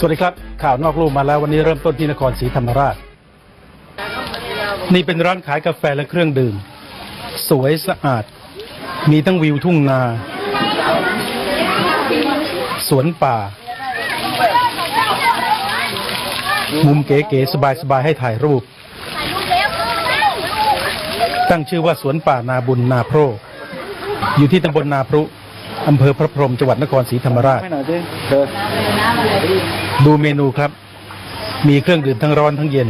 สวัสดีครับ ข่าวนอกลู่มาแล้ววันนี้เริ่มต้นที่นครศรีธรรมราช นี่เป็นร้านขายกาแฟและเครื่องดื่ม สวยสะอาด มีทั้งวิวทุ่งนา สวนป่า มุมเก๋ๆสบายๆให้ถ่ายรูป ตั้งชื่อว่าสวนป่านาบุญนาโพรอยู่ที่ตำบลนาพรุ อำเภอพระพรหมจังหวัดนครศรีธรรมราชไม่หน่อยสิเธอดูเมนูครับ มีเครื่องดื่มทั้งร้อนทั้งเย็น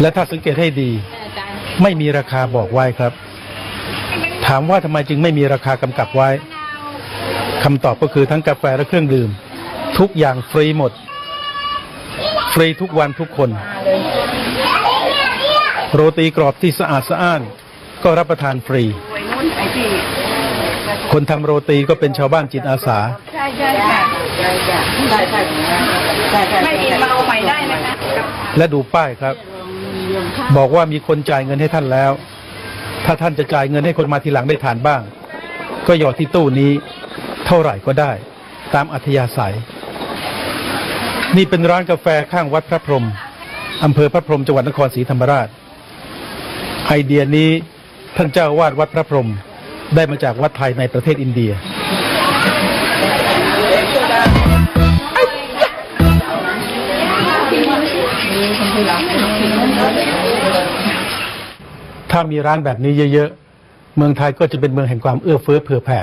และถ้าสังเกตให้ดี ไม่มีราคาบอกไว้ครับ ถามว่าทำไมจึงไม่มีราคากำกับไว้คำตอบก็คือทั้งกาแฟและเครื่องดื่ม ทุกอย่างฟรีหมด ฟรีทุกวันทุกคน โรตีกรอบที่สะอาดสะอ้าน ก็รับประทานฟรี คนทำโรตีก็เป็นชาวบ้านจิตอาสา ใช่ใช่ค่ใช่ใช่ใช่ใช่ใช่ใช่ไม่กินมาเอาใหม่ได้นะคะและดูป้ายครับ บอกว่ามีคนจ่ายเงินให้ท่านแล้ว ถ้าท่านจะจ่ายเงินให้คนมาทีหลังได้ทานบ้าง ก็หยอดที่ตู้นี้ เท่าไหร่ก็ได้ ตามอัธยาศัย นี่เป็นร้านกาแฟข้างวัดพระพรหมอำเภอพระพรหมจังหวัดนครศรีธรรมราช ไอเดียนี้ท่านเจ้าวาดวัดพระพรหม ได้มาจากวัดไทยในประเทศอินเดีย ถ้ามีร้านแบบนี้เยอะๆ เมืองไทยก็จะเป็นเมืองแห่งความเอื้อเฟื้อเผื่อแผ่